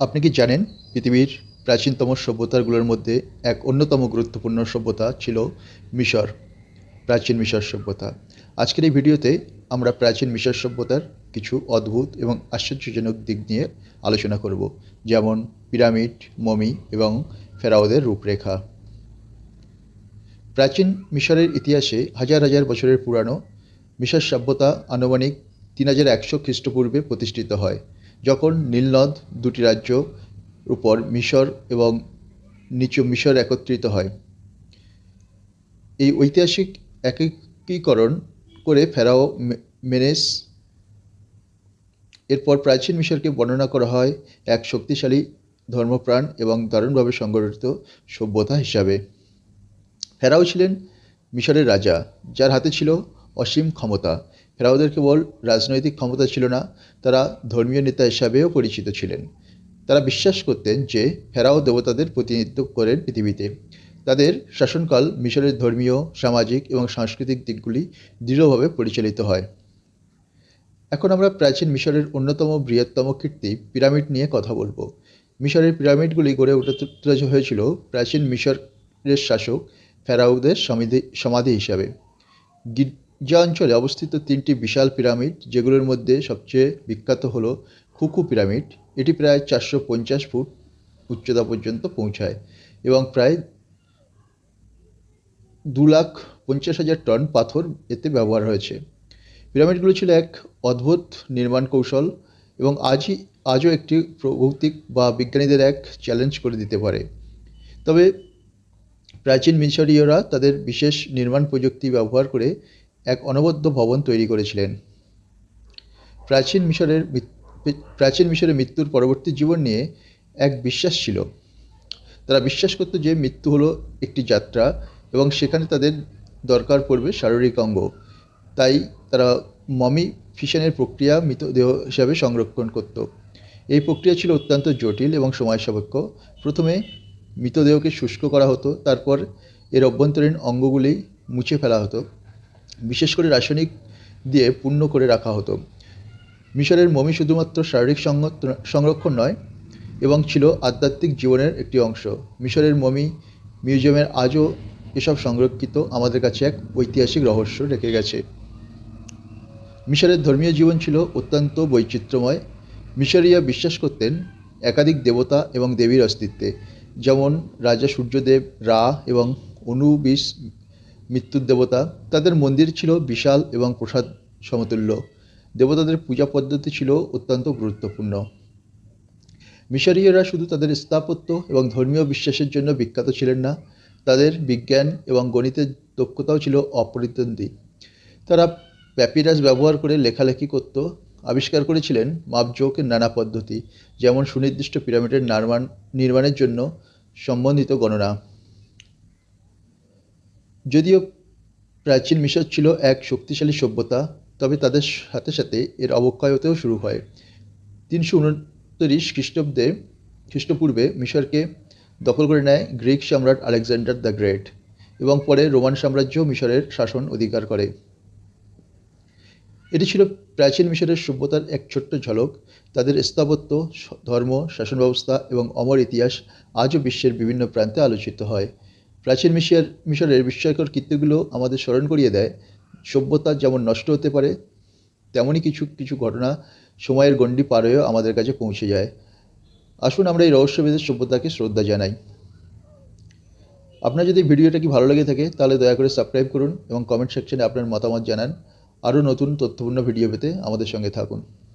আপনি কি জানেন পৃথিবীর প্রাচীনতম সভ্যতাগুলোর মধ্যে এক অন্যতম গুরুত্বপূর্ণ সভ্যতা ছিল মিশর, প্রাচীন মিশর সভ্যতা? আজকের এই ভিডিওতে আমরা প্রাচীন মিশর সভ্যতার কিছু অদ্ভুত এবং আশ্চর্যজনক দিক নিয়ে আলোচনা করব, যেমন পিরামিড, মমি এবং ফেরাওদের রূপরেখা। প্রাচীন মিশরের ইতিহাসে হাজার হাজার বছরের পুরানো মিশর সভ্যতা আনুমানিক তিন হাজার একশো খ্রিস্টপূর্বে প্রতিষ্ঠিত হয়। যখন নীলনদ দুটি রাজ্য উপর মিশর এবং নিচু মিশর একত্রিত হয়। এই ঐতিহাসিক একীকরণ করে ফেরাও মেনেস, এরপর প্রাচীন মিশরকে বর্ণনা করা হয় এক শক্তিশালী ধর্মপ্রাণ এবং দারুণভাবে সংগঠিত সভ্যতা হিসাবে। ফেরাও ছিলেন মিশরের রাজা, যার হাতে ছিল অসীম ক্ষমতা। ফেরাওদের কেবল রাজনৈতিক ক্ষমতা ছিল না, তারা ধর্মীয় নেতা হিসাবেও পরিচিত ছিলেন। তারা বিশ্বাস করতেন যে ফেরাও দেবতাদের প্রতিনিধিত্ব করেন পৃথিবীতে। তাদের শাসনকাল মিশরের ধর্মীয়, সামাজিক এবং সাংস্কৃতিক দিকগুলি দৃঢ়ভাবে পরিচালিত হয়। এখন আমরা প্রাচীন মিশরের অন্যতম বৃহত্তম কীর্তি, পিরামিড নিয়ে কথা বলব। মিশরের পিরামিডগুলি গড়ে উঠে হয়েছিল প্রাচীন মিশরের শাসক, ফেরাউদের সমাধি সমাধি হিসাবে। গির্জা অঞ্চলে অবস্থিত তিনটি বিশাল পিরামিড, যেগুলোর মধ্যে সবচেয়ে বিখ্যাত হলো খুকু পিরামিড। এটি প্রায় চারশো পঞ্চাশ ফুট উচ্চতা পর্যন্ত পৌঁছায় এবং প্রায় দু লাখ পঞ্চাশ হাজার টন পাথর এতে ব্যবহার হয়েছে। পিরামিডগুলো ছিল এক অদ্ভুত নির্মাণ কৌশল এবং আজই, আজও একটি ভৌতিক বা বিজ্ঞানীদের এক চ্যালেঞ্জ করে দিতে পারে। তবে প্রাচীন মিশরীয়রা তাদের বিশেষ নির্মাণ প্রযুক্তি ব্যবহার করে এক অনবদ্য ভবন তৈরি করেছিলেন। প্রাচীন মিশরের প্রাচীন মিশরের মৃত্যুর পরবর্তী জীবন নিয়ে এক বিশ্বাস ছিল। তারা বিশ্বাস করতো যে মৃত্যু হলো একটি যাত্রা এবং সেখানে তাদের দরকার পড়বে শারীরিক অঙ্গ। তাই তারা মমি ফিশনের প্রক্রিয়া মৃতদেহ হিসাবে সংরক্ষণ করত। এই প্রক্রিয়া ছিল অত্যন্ত জটিল এবং সময় সাপেক্ষ প্রথমে মৃতদেহকে শুষ্ক করা হতো, তারপর এর অভ্যন্তরীণ অঙ্গগুলি মুছে ফেলা হতো। বিশেষ করে রাসায়নিক দিয়ে পূর্ণ করে রাখা হতো। মিশরের মমি শুধুমাত্র শারীরিক সংরক্ষণ নয়, এবং ছিল আধ্যাত্মিক জীবনের একটি অংশ। মিশরের মমি মিউজিয়ামের আজও এসব সংরক্ষিত আমাদের কাছে এক ঐতিহাসিক রহস্য রেখে গেছে। মিশরের ধর্মীয় জীবন ছিল অত্যন্ত বৈচিত্র্যময়। মিশরীয় বিশ্বাস করতেন একাধিক দেবতা এবং দেবীর অস্তিত্বে, যেমন রাজা সূর্যদেব রা এবং অনুবিস মৃত্যুর দেবতা। তাদের মন্দির ছিল বিশাল এবং প্রসাদ সমতুল্য। দেবতাদের পূজা পদ্ধতি ছিল অত্যন্ত গুরুত্বপূর্ণ। মিশরীয়রা শুধু তাদের স্থাপত্য এবং ধর্মীয় বিশ্বাসের জন্য বিখ্যাত ছিলেন না। তাদের বিজ্ঞান এবং গণিতের দক্ষতাও ছিল অপরিদ্বন্দ্বী। তারা প্যাপিরাস ব্যবহার করে লেখালেখি করত, আবিষ্কার করেছিলেন মাপজোকের নানা পদ্ধতি, যেমন সুনির্দিষ্ট পিরামিডের নির্মাণ নির্মাণের জন্য সম্বন্ধিত গণনা। যদিও প্রাচীন মিশর ছিল এক শক্তিশালী সভ্যতা, তবে তাদের সাথে সাথে এর অবক্ষয় হতেও শুরু হয়। তিনশো উনত্রিশ খ্রিস্টাব্দে, খ্রিস্টপূর্বে মিশরকে দখল করে নেয় গ্রিক সম্রাট আলেকজান্ডার দ্য গ্রেট এবং পরে রোমান সাম্রাজ্য মিশরের শাসন অধিকার করে। এটি ছিল প্রাচীন মিশরের সভ্যতার এক ছোট্ট ঝলক। তাদের স্থাপত্য ধর্ম শাসন ব্যবস্থা এবং অমর ইতিহাস আজও বিশ্বের বিভিন্ন প্রান্তে আলোচিত হয়। প্রাচীন মিশর মিশরের বিস্ময়কর কীর্তিগুলো আমাদের স্মরণ করিয়ে দেয়। সভ্যতা যেমন নষ্ট হতে পারে, তেমনই কিছু কিছু ঘটনা সময়ের গণ্ডি পার হয়েও আমাদের কাছে পৌঁছে যায়। আসুন আমরা এই রহস্যভেদের সভ্যতাকে শ্রদ্ধা জানাই। আপনার যদি ভিডিওটা কি ভালো লেগে থাকে, তাহলে দয়া করে সাবস্ক্রাইব করুন এবং কমেন্ট সেকশনে আপনার মতামত জানান। আরও নতুন তথ্যপূর্ণ ভিডিও পেতে আমাদের সঙ্গে থাকুন।